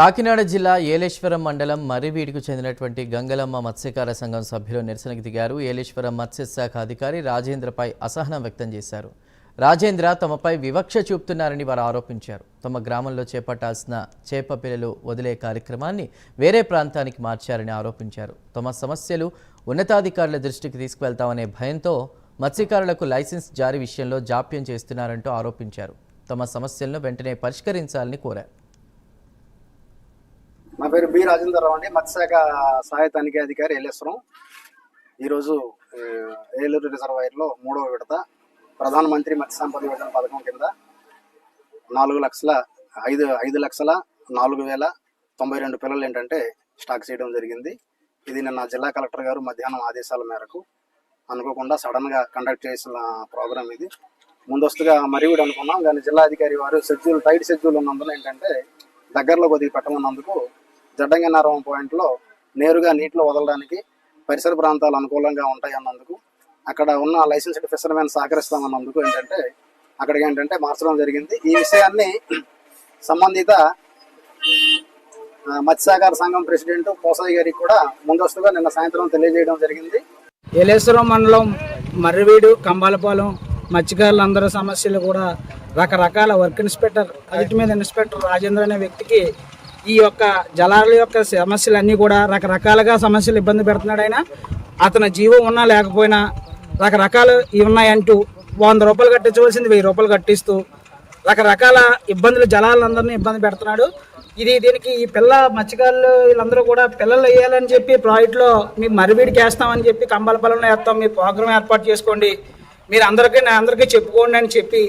కాకినాడ జిల్లా ఏలేశ్వరం మండలం మర్రివీడికి చెందినటువంటి గంగలమ్మ మత్స్యకార సంఘం సభ్యులు నిరసనకు దిగారు. ఏలేశ్వరం మత్స్యశాఖ అధికారి రాజేంద్రపై అసహనం వ్యక్తం చేశారు. రాజేంద్ర తమపై వివక్ష చూపుతున్నారని వారు ఆరోపించారు. తమ గ్రామంలో చేపట్టాల్సిన చేప పిల్లలు వదిలే కార్యక్రమాన్ని వేరే ప్రాంతానికి మార్చారని ఆరోపించారు. తమ సమస్యలు ఉన్నతాధికారుల దృష్టికి తీసుకువెళ్తామనే భయంతో మత్స్యకారులకు లైసెన్స్ జారీ విషయంలో జాప్యం చేస్తున్నారంటూ ఆరోపించారు. తమ సమస్యలను వెంటనే పరిష్కరించాలని కోరారు. నా పేరు బి రాజేంద్రరావు అండి. మత్స్యశాఖ సహాయ తనిఖీ అధికారి ఏలేశ్వరం ఈరోజు ఏలూరు రిజర్వాయర్లో మూడవ విడత ప్రధానమంత్రి మత్స్య సంపద యోజన పథకం కింద నాలుగు లక్షల ఐదు ఐదు లక్షల నాలుగు వేల తొంభై రెండు పిల్లలు ఏంటంటే స్టాక్ చేయడం జరిగింది. ఇది నిన్న జిల్లా కలెక్టర్ గారు మధ్యాహ్నం ఆదేశాల మేరకు అనుకోకుండా సడన్గా కండక్ట్ చేసిన ప్రోగ్రామ్ ఇది. ముందస్తుగా మరీ అనుకున్నాం కానీ జిల్లా అధికారి వారు షెడ్యూల్ టైట్ షెడ్యూల్ ఉన్నందున ఏంటంటే దగ్గరలో కొద్దిగా పెట్టమన్నందుకు జడ్డంగన్నారం పాయింట్లో నేరుగా నీటిలో వదలడానికి పరిసర ప్రాంతాలు అనుకూలంగా ఉంటాయి అన్నందుకు అక్కడ ఉన్న లైసెన్స్డ్ ఫిషర్మెన్ సహకరిస్తామన్నందుకు ఏంటంటే అక్కడికి ఏంటంటే మార్చడం జరిగింది. ఈ విషయాన్ని సంబంధిత మత్స్యకార సంఘం ప్రెసిడెంట్ పోసాయి గారికి కూడా ముందస్తుగా నిన్న సాయంత్రం తెలియజేయడం జరిగింది. ఏలేశ్వరం మండలం మర్రివీడు కంబాలపాలెం మత్స్యకారులందరూ సమస్యలు కూడా రకరకాల వర్క్ ఇన్స్పెక్టర్ అదిటి మీద ఇన్స్పెక్టర్ రాజేంద్ర అనే వ్యక్తికి ఈ యొక్క జలాల యొక్క సమస్యలన్నీ కూడా రకరకాలుగా సమస్యలు ఇబ్బంది పెడుతున్నాడు ఆయన. అతని జీవం ఉన్నా లేకపోయినా రకరకాలు ఇవి ఉన్నాయంటూ వంద రూపాయలు కట్టించవలసింది వెయ్యి రూపాయలు కట్టిస్తూ రకరకాల ఇబ్బందులు జలాలందరినీ ఇబ్బంది పెడుతున్నాడు. ఇది దీనికి ఈ పిల్ల మత్స్యకారులు వీళ్ళందరూ కూడా పిల్లలు వేయాలని చెప్పి ప్రాజెక్ట్లో మీ మరివీడికి వేస్తామని చెప్పి కంబాలపాలెంలో వేస్తాం మీ ప్రోగ్రామ్ ఏర్పాటు చేసుకోండి. మీరు అందరికీ నా అందరికీ చెప్పుకోండి అని చెప్పి